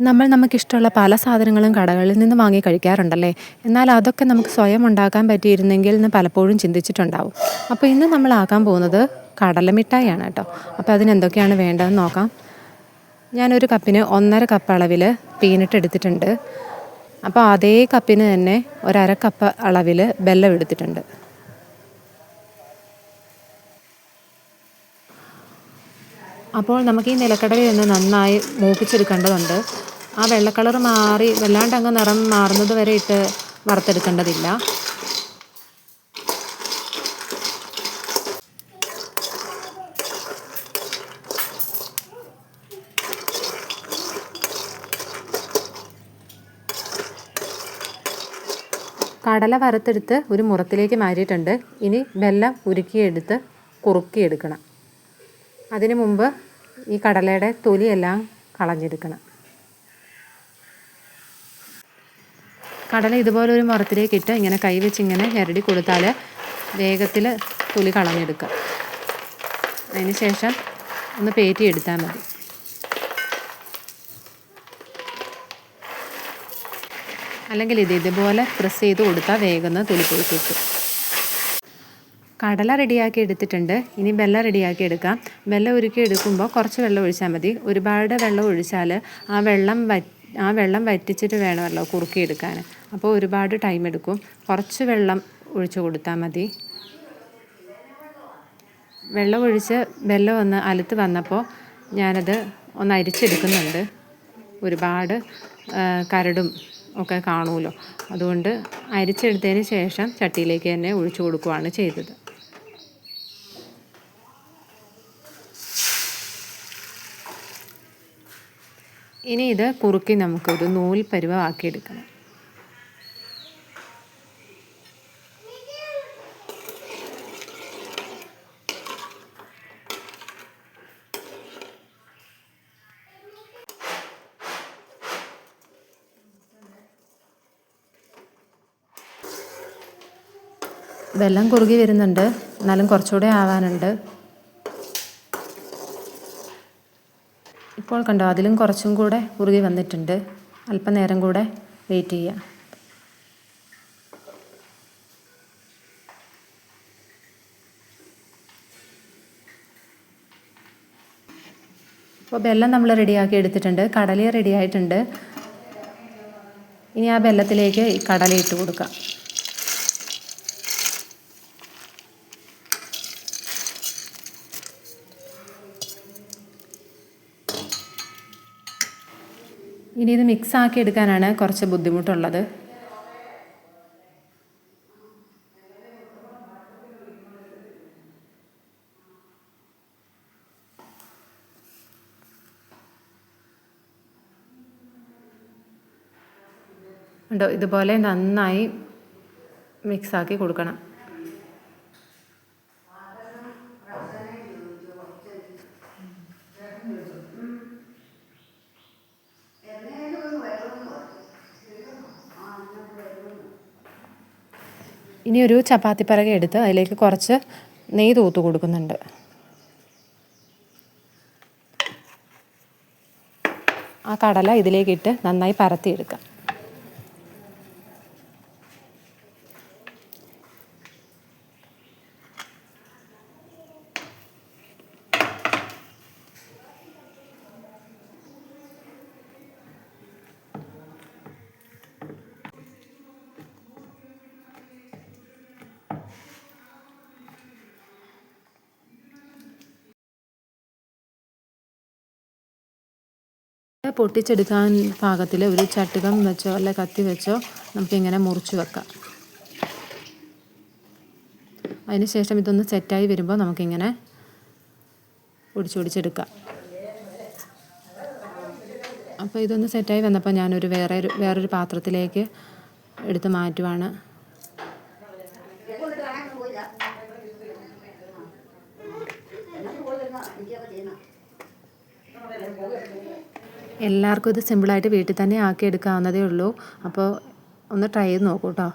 നമ്മൾ നമുക്കിഷ്ടമുള്ള പല സാധനങ്ങളും കടകളിൽ നിന്ന് വാങ്ങി കഴിക്കാറുണ്ടല്ലേ? എന്നാൽ അതൊക്കെ നമുക്ക് സ്വയം ഉണ്ടാക്കാൻ പറ്റിയിരുന്നെങ്കിൽ എന്ന് പലപ്പോഴും ചിന്തിച്ചിട്ടുണ്ടാവും. അപ്പോൾ ഇന്ന് നമ്മൾ ആക്കാൻ പോകുന്നത് കടലമിഠായിയാണ് കേട്ടോ. അപ്പോൾ അതിന് എന്തൊക്കെയാണ് വേണ്ടതെന്ന് നോക്കാം. ഞാനൊരു കപ്പിന് ഒന്നര കപ്പ് അളവിൽ പീനട്ട് എടുത്തിട്ടുണ്ട്. അപ്പോൾ അതേ കപ്പിന് തന്നെ ഒരര കപ്പ് അളവിൽ ബെല്ലം എടുത്തിട്ടുണ്ട്. അപ്പോൾ നമുക്ക് ഈ നിലക്കടലയൊന്ന് നന്നായി മൂപ്പിച്ചെടുക്കേണ്ടതുണ്ട്. ആ വെള്ളക്കളർ കളർ മാറി വല്ലാണ്ട് അങ്ങ് നിറം മാറുന്നത് വരെ ഇട്ട് വറുത്തെടുക്കേണ്ടതില്ല. കടല വറുത്തെടുത്ത് ഒരു മുറത്തിലേക്ക് മാറ്റിയിട്ടുണ്ട്. ഇനി വെല്ലം ഉരുക്കിയെടുത്ത് കുറുക്കിയെടുക്കണം. അതിനു മുമ്പ് ഈ കടലയുടെ തൊലിയെല്ലാം കളഞ്ഞെടുക്കണം. കടല ഇതുപോലെ ഒരു മുറത്തിലേക്ക് ഇട്ട് ഇങ്ങനെ കൈവച്ച് ഇങ്ങനെ ഞെരടി കൊടുത്താൽ വേഗത്തിൽ തൊലി കളഞ്ഞെടുക്കുക അതിന് ശേഷം ഒന്ന് പേറ്റി എടുത്താൽ മതി. അല്ലെങ്കിൽ ഇത് ഇതുപോലെ പ്രസ് ചെയ്ത് കൊടുത്താൽ വേഗം തൊലി പോയി കടല റെഡിയാക്കി എടുത്തിട്ടുണ്ട്. ഇനി വെള്ളം റെഡിയാക്കി എടുക്കാം. വെള്ളം ഒരുക്കി എടുക്കുമ്പോൾ കുറച്ച് വെള്ളം ഒഴിച്ചാൽ മതി. ഒരുപാട് വെള്ളം ഒഴിച്ചാൽ ആ വെള്ളം ആ വെള്ളം വറ്റിച്ചിട്ട് വേണമല്ലോ കുറുക്കിയെടുക്കാൻ അപ്പോൾ ഒരുപാട് ടൈം എടുക്കും. കുറച്ച് വെള്ളം ഒഴിച്ച് കൊടുത്താൽ മതി. വെള്ളം ഒഴിച്ച് വെള്ളം ഒന്ന് അലുത്ത് വന്നപ്പോൾ ഞാനത് ഒന്ന് അരിച്ചെടുക്കുന്നുണ്ട്. ഒരുപാട് കരടും ഒക്കെ കാണുമല്ലോ. അതുകൊണ്ട് അരിച്ചെടുത്തതിന് ശേഷം ചട്ടിയിലേക്ക് തന്നെ ഒഴിച്ചു കൊടുക്കുകയാണ് ചെയ്തത്. ഇനി ഇത് കുറുക്കി നമുക്കൊരു നൂൽ പരുവമാക്കിയെടുക്കണം. വെള്ളം കുറുകി വരുന്നുണ്ട്. എന്നാലും കുറച്ചുകൂടെ ആവാനുണ്ട്. ഇപ്പോൾ കണ്ടോ അതിലും കുറച്ചും കൂടെ ഉറുകി വന്നിട്ടുണ്ട്. അല്പനേരം കൂടെ വെയിറ്റ് ചെയ്യുക അപ്പോൾ ബെല്ലം നമ്മൾ റെഡിയാക്കി എടുത്തിട്ടുണ്ട്. കടല റെഡിയായിട്ടുണ്ട്. ഇനി ആ ബെല്ലത്തിലേക്ക് ഈ കടല ഇട്ട് കൊടുക്കാം. ഇനി ഇത് മിക്സ് ആക്കി എടുക്കാനാണ് കുറച്ച് ബുദ്ധിമുട്ടുള്ളത്. ഉണ്ടോ? ഇതുപോലെ നന്നായി മിക്സാക്കി കൊടുക്കണം. ഇനി ഒരു ചപ്പാത്തി പറക എടുത്ത് അതിലേക്ക് കുറച്ച് നെയ്യ് തൂത്ത് കൊടുക്കുന്നുണ്ട്. ആ കടല ഇതിലേക്കിട്ട് നന്നായി പരത്തിയെടുക്കാം. പൊട്ടിച്ചെടുക്കാൻ പാകത്തിൽ ഒരു ചട്ടുകം വെച്ചോ അല്ലെ കത്തി വെച്ചോ നമുക്കിങ്ങനെ മുറിച്ച് വെക്കാം. അതിനുശേഷം ഇതൊന്ന് സെറ്റായി വരുമ്പോൾ നമുക്കിങ്ങനെ ഒടിച്ചൊടിച്ചെടുക്കാം അപ്പോൾ ഇതൊന്ന് സെറ്റായി വന്നപ്പോൾ ഞാനൊരു വേറെ ഒരു വേറൊരു പാത്രത്തിലേക്ക് എടുത്ത് മാറ്റുവാണ്. എല്ലാവർക്കും ഇത് സിമ്പിളായിട്ട് വീട്ടിൽ തന്നെ ആക്കി എടുക്കാവുന്നതേ ഉള്ളൂ. അപ്പോൾ ഒന്ന് ട്രൈ ചെയ്ത് നോക്കൂ കേട്ടോ